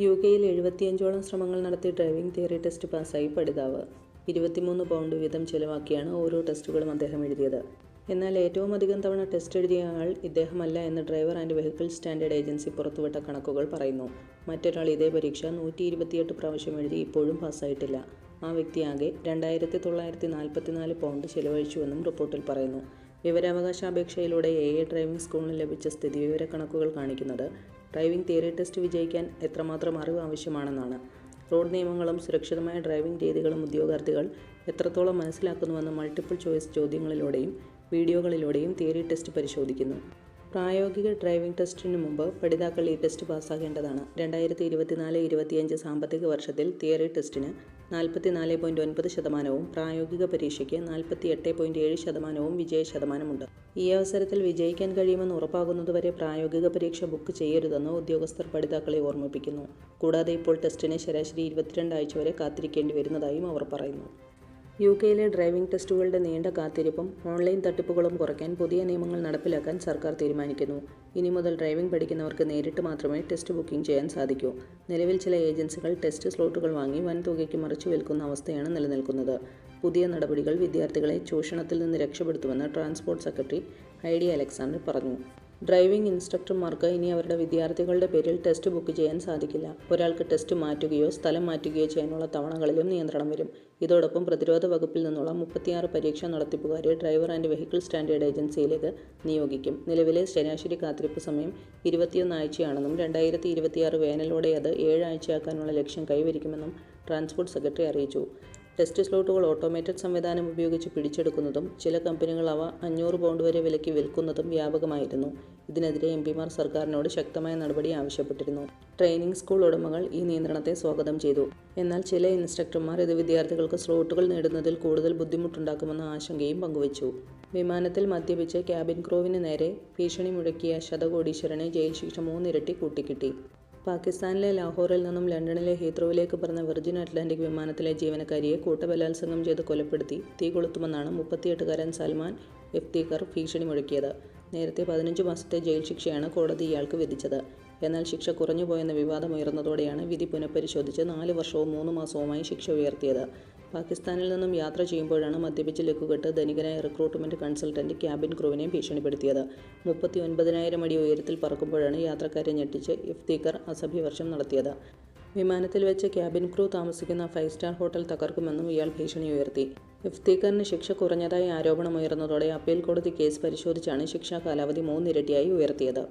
U കെയിൽ എഴുപത്തിയഞ്ചോളം ശ്രമങ്ങൾ നടത്തി ഡ്രൈവിംഗ് തിയറി ടെസ്റ്റ് പാസ്സായി പഠിതാവ്. ഇരുപത്തിമൂന്ന് പൗണ്ട് വീതം ചെലവാക്കിയാണ് ഓരോ ടെസ്റ്റുകളും അദ്ദേഹം എഴുതിയത്. എന്നാൽ ഏറ്റവും അധികം തവണ ടെസ്റ്റ് എഴുതിയ ആൾ ഇദ്ദേഹമല്ല എന്ന് driver and vehicle standard agency പുറത്തുവിട്ട കണക്കുകൾ പറയുന്നു. മറ്റൊരാൾ ഇതേ പരീക്ഷ നൂറ്റി ഇരുപത്തിയെട്ട് പ്രാവശ്യം എഴുതി ഇപ്പോഴും പാസ്സായിട്ടില്ല. ആ വ്യക്തിയാകെ രണ്ടായിരത്തി തൊള്ളായിരത്തി നാൽപ്പത്തിനാല് പൗണ്ട് ചെലവഴിച്ചുവെന്നും റിപ്പോർട്ടിൽ പറയുന്നു. വിവരാവകാശ അപേക്ഷയിലൂടെ എ എ ഡ്രൈവിംഗ് സ്കൂളിന് ലഭിച്ച സ്ഥിതിവിവര കണക്കുകൾ കാണിക്കുന്നത് ഡ്രൈവിംഗ് തിയറി ടെസ്റ്റ് വിജയിക്കാൻ എത്രമാത്രം അറിവ് ആവശ്യമാണെന്നാണ്. റോഡ് നിയമങ്ങളും സുരക്ഷിതമായ ഡ്രൈവിംഗ് രീതികളും ഉദ്യോഗാർത്ഥികൾ എത്രത്തോളം മനസ്സിലാക്കുന്നുവെന്ന് മൾട്ടിപ്പിൾ ചോയ്സ് ചോദ്യങ്ങളിലൂടെയും വീഡിയോകളിലൂടെയും തിയറി ടെസ്റ്റ് പരിശോധിക്കുന്നു. പ്രായോഗിക ഡ്രൈവിംഗ് ടെസ്റ്റിന് മുമ്പ് പഠിതാക്കൾ ഈ ടെസ്റ്റ് പാസ്സാകേണ്ടതാണ്. രണ്ടായിരത്തി ഇരുപത്തിനാല് ഇരുപത്തിയഞ്ച് സാമ്പത്തിക വർഷത്തിൽ തിയറി ടെസ്റ്റിന് നാൽപ്പത്തിനാല് പോയിന്റ് ഒൻപത് ശതമാനവും പ്രായോഗിക പരീക്ഷയ്ക്ക് നാൽപ്പത്തി എട്ട് പോയിന്റ് ഏഴ് ശതമാനവും വിജയ ശതമാനമുണ്ട്. ഈ അവസരത്തിൽ വിജയിക്കാൻ കഴിയുമെന്ന് ഉറപ്പാകുന്നതുവരെ പ്രായോഗിക പരീക്ഷ ബുക്ക് ചെയ്യരുതെന്ന് ഉദ്യോഗസ്ഥർ പഠിതാക്കളെ ഓർമ്മിപ്പിക്കുന്നു. കൂടാതെ ഇപ്പോൾ ടെസ്റ്റിന് ശരാശരി ഇരുപത്തിരണ്ട് ആഴ്ച വരെ കാത്തിരിക്കേണ്ടി വരുന്നതായും അവർ പറയുന്നു. യു കെയിലെ ഡ്രൈവിംഗ് ടെസ്റ്റുകളുടെ നീണ്ട കാത്തിരിപ്പും ഓൺലൈൻ തട്ടിപ്പുകളും കുറയ്ക്കാൻ പുതിയ നിയമങ്ങൾ നടപ്പിലാക്കാൻ സർക്കാർ തീരുമാനിക്കുന്നു. ഇനി മുതൽ ഡ്രൈവിംഗ് പഠിക്കുന്നവർക്ക് നേരിട്ട് മാത്രമേ ടെസ്റ്റ് ബുക്കിംഗ് ചെയ്യാൻ സാധിക്കൂ. നിലവിൽ ചില ഏജൻസികൾ ടെസ്റ്റ് സ്ലോട്ടുകൾ വാങ്ങി വൻതുകയ്ക്ക് മറിച്ചു വിൽക്കുന്ന അവസ്ഥയാണ് നിലനിൽക്കുന്നത്. പുതിയ നടപടികൾ വിദ്യാർത്ഥികളെ ചൂഷണത്തിൽ നിന്ന് രക്ഷപ്പെടുത്തുമെന്ന് transport secretary Heidi Alexander പറഞ്ഞു. ഡ്രൈവിംഗ് ഇൻസ്ട്രക്ടർമാർക്ക് ഇനി അവരുടെ വിദ്യാർത്ഥികളുടെ പേരിൽ ടെസ്റ്റ് ബുക്ക് ചെയ്യാൻ സാധിക്കില്ല. ഒരാൾക്ക് ടെസ്റ്റ് മാറ്റുകയോ സ്ഥലം മാറ്റുകയോ ചെയ്യാനുള്ള തവണകളിലും നിയന്ത്രണം വരും. ഇതോടൊപ്പം പ്രതിരോധ വകുപ്പിൽ നിന്നുള്ള മുപ്പത്തിയാറ് പരീക്ഷ നടത്തിപ്പുകാരെ ഡ്രൈവർ ആൻഡ് വെഹിക്കിൾ സ്റ്റാൻഡേർഡ് ഏജൻസിയിലേക്ക് നിയോഗിക്കും. നിലവിലെ ശരാശരി കാത്തിരിപ്പ് സമയം ഇരുപത്തിയൊന്ന് ആഴ്ചയാണെന്നും രണ്ടായിരത്തി ഇരുപത്തിയാറ് വേനലോടെ അത് ഏഴാഴ്ചയാക്കാനുള്ള ലക്ഷ്യം കൈവരിക്കുമെന്നും ട്രാൻസ്പോർട്ട് സെക്രട്ടറി അറിയിച്ചു. ടെസ്റ്റ് സ്ലോട്ടുകൾ ഓട്ടോമേറ്റഡ് സംവിധാനം ഉപയോഗിച്ച് പിടിച്ചെടുക്കുന്നതും ചില കമ്പനികൾ അവ അഞ്ഞൂറ് പൗണ്ട് വരെ വിലയ്ക്ക് വിൽക്കുന്നതും വ്യാപകമായിരുന്നു. ഇതിനെതിരെ എം പിമാർ സർക്കാരിനോട് ശക്തമായ നടപടി ആവശ്യപ്പെട്ടിരുന്നു. ട്രെയിനിംഗ് സ്കൂൾ ഉടമകൾ ഈ നിയന്ത്രണത്തെ സ്വാഗതം ചെയ്തു. എന്നാൽ ചില ഇൻസ്ട്രക്ടർമാർ ഇത് വിദ്യാർത്ഥികൾക്ക് സ്ലോട്ടുകൾ നേടുന്നതിൽ കൂടുതൽ ബുദ്ധിമുട്ടുണ്ടാക്കുമെന്ന ആശങ്കയും പങ്കുവച്ചു. വിമാനത്തിൽ മദ്യപിച്ച് ക്യാബിൻ ക്രൂവിന് നേരെ ഭീഷണി മുഴക്കിയ ശതകോടീശ്വരനെ ജയിൽ ശിക്ഷ മൂന്നിരട്ടി കൂട്ടിക്കിട്ടി. പാകിസ്ഥാനിലെ ലാഹോറിൽ നിന്നും ലണ്ടനിലെ ഹീത്രോവിലേക്ക് പറഞ്ഞ വെർജിൻ അറ്റ്ലാന്റിക് വിമാനത്തിലെ ജീവനക്കാരിയെ കൂട്ടബലാത്സംഗം ചെയ്ത് കൊലപ്പെടുത്തി. തീ കൊളുത്തുമെന്നാണ് മുപ്പത്തിയെട്ടുകാരൻ സൽമാൻ എഫ്തീഖർ ഭീഷണി മുഴക്കിയത് നേരത്തെ പതിനഞ്ച് മാസത്തെ ജയിൽ ശിക്ഷയാണ് കോടതി ഇയാൾക്ക് വിധിച്ചത്. എന്നാൽ ശിക്ഷ കുറഞ്ഞുപോയെന്ന വിവാദമുയർന്നതോടെയാണ് വിധി പുനഃപരിശോധിച്ച് നാല് വർഷവും മൂന്ന് മാസവുമായി ശിക്ഷ ഉയർത്തിയത്. പാകിസ്ഥാനിൽ നിന്നും യാത്ര ചെയ്യുമ്പോഴാണ് മദ്യപിച്ച് ലക്കുകെട്ട് ധനികനായ റിക്രൂട്ട്മെന്റ് കൺസൾട്ടന്റ് ക്യാബിൻ ക്രൂവിനെ ഭീഷണിപ്പെടുത്തിയത്. മുപ്പത്തി ഒൻപതിനായിരം അടി ഉയരത്തിൽ പറക്കുമ്പോഴാണ് യാത്രക്കാരെ ഞെട്ടിച്ച് ഇഫ്തീഖർ അസഭ്യവർഷം നടത്തിയത്. വിമാനത്തിൽ വെച്ച് ക്യാബിൻ ക്രൂ താമസിക്കുന്ന ഫൈവ് സ്റ്റാർ ഹോട്ടൽ തകർക്കുമെന്നും ഇയാൾ ഭീഷണി ഉയർത്തി. ഇഫ്തീഖറിന് ശിക്ഷ കുറഞ്ഞതായി ആരോപണമുയർന്നതോടെ അപ്പീൽ കോടതി കേസ് പരിശോധിച്ചാണ് ശിക്ഷാ കാലാവധി മൂന്നിരട്ടിയായി ഉയർത്തിയത്.